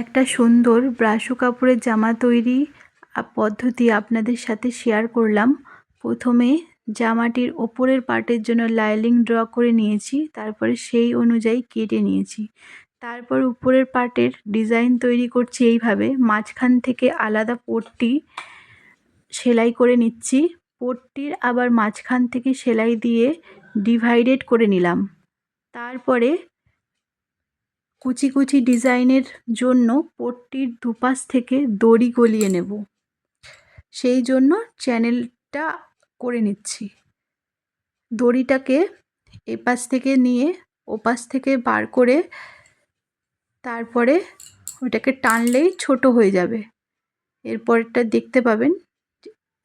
একটা সুন্দর ব্রাশু কাপড়ের জামা তৈরি পদ্ধতি আপনাদের সাথে শেয়ার করলাম। প্রথমে জামাটির ওপরের পার্টের জন্য লাইলিং ড্র করে নিয়েছি, তারপরে সেই অনুযায়ী কেটে নিয়েছি। তারপর উপরের পার্টের ডিজাইন তৈরি করছি এইভাবে, মাঝখান থেকে আলাদা পট্টি সেলাই করে নিচ্ছি। পট্টির আবার মাঝখান থেকে সেলাই দিয়ে ডিভাইডেড করে নিলাম। তারপরে কুচি কুচি ডিজাইনের জন্য পট্টির দুপাশ থেকে দড়ি গলিয়ে নেব। সেই জন্য চ্যানেলটা করে নিচ্ছি। দড়িটাকে এপাশ থেকে নিয়ে ওপাশ থেকে বার করে তারপরে ওটাকে টানলেই ছোট হয়ে যাবে। এরপরটা দেখতে পাবেন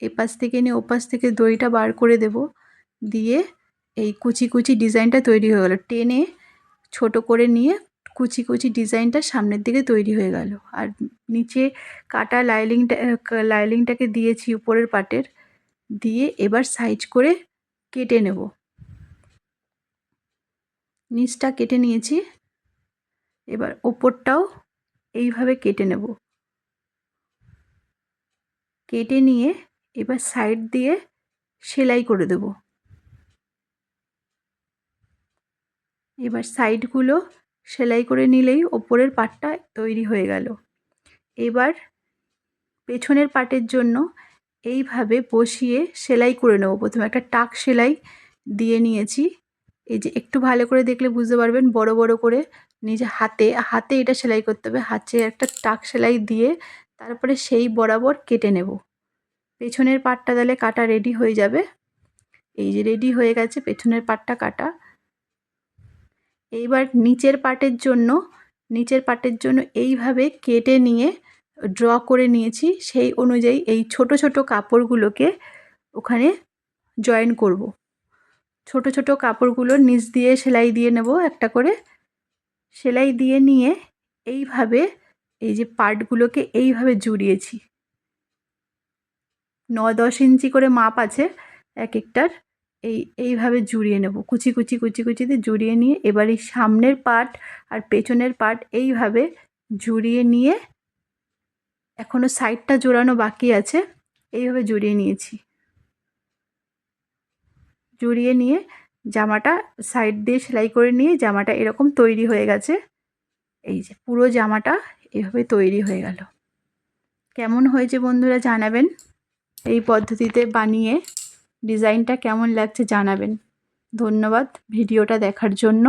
এপাশ থেকে নিয়ে ওপাশ থেকে দড়িটা বার করে দেব। দিয়ে এই কুচি কুচি ডিজাইনটা তৈরি হয়ে গেল। টেনে ছোট করে নিয়ে কুচি কুচি ডিজাইনটা সামনের দিকে তৈরি হয়ে গেল। আর নিচে কাটা লাইলিংটা লাইলিংটাকে দিয়েছি উপরের পাটের। দিয়ে এবার সাইজ করে কেটে নেব। নিচটা কেটে নিয়েছি। এবার ওপরটাও এইভাবে কেটে নেব। কেটে নিয়ে এবার সাইড দিয়ে সেলাই করে দেব। এবার সাইডগুলো সেলাই করে নিলেই ওপরের পাটটা তৈরি হয়ে গেল। এবার পেছনের পাটের জন্য এইভাবে বসিয়ে সেলাই করে নেব। প্রথমে একটা টাক সেলাই দিয়ে নিয়েছি। এই যে একটু ভালো করে দেখলে বুঝতে পারবেন, বড় বড় করে নিজে হাতে হাতে এটা সেলাই করতে হবে। হাতে একটা টাক সেলাই দিয়ে তারপরে সেই বরাবর কেটে নেব। পেছনের পাটটা তাহলে কাটা রেডি হয়ে যাবে। এই যে রেডি হয়ে গেছে, পেছনের পাটটা কাটা। এইবার নিচের পাটের জন্য, নিচের পাটের জন্য এইভাবে কেটে নিয়ে ড্র করে নিয়েছি। সেই অনুযায়ী এই ছোট ছোট কাপড়গুলোকে ওখানে জয়েন করব। ছোট ছোট কাপড়গুলো নিচ দিয়ে সেলাই দিয়ে নেব একটা করে। সেলাই দিয়ে নিয়ে এইভাবে এই যে পার্টগুলোকে এইভাবে জুড়িয়েছি। ন দশ ইঞ্চি করে মাপ আছে এক একটার। এই, এইভাবে জুড়িয়ে নেব। কুচি কুচি কুচি কুচিতে জুড়িয়ে নিয়ে এবার এই সামনের পার্ট আর পেছনের পার্ট এইভাবে জুড়িয়ে নিয়ে এখনও সাইডটা জোড়ানো বাকি আছে, এইভাবে জুড়িয়ে নিয়েছি। জুড়িয়ে নিয়ে জামাটা সাইড দিয়ে সেলাই করে নিয়ে জামাটা এরকম তৈরি হয়ে গেছে। এই যে পুরো জামাটা এভাবে তৈরি হয়ে গেল। কেমন হয়েছে বন্ধুরা জানাবেন। এই পদ্ধতিতে বানিয়ে ডিজাইনটা কেমন লাগছে জানাবেন। ধন্যবাদ ভিডিওটা দেখার জন্য।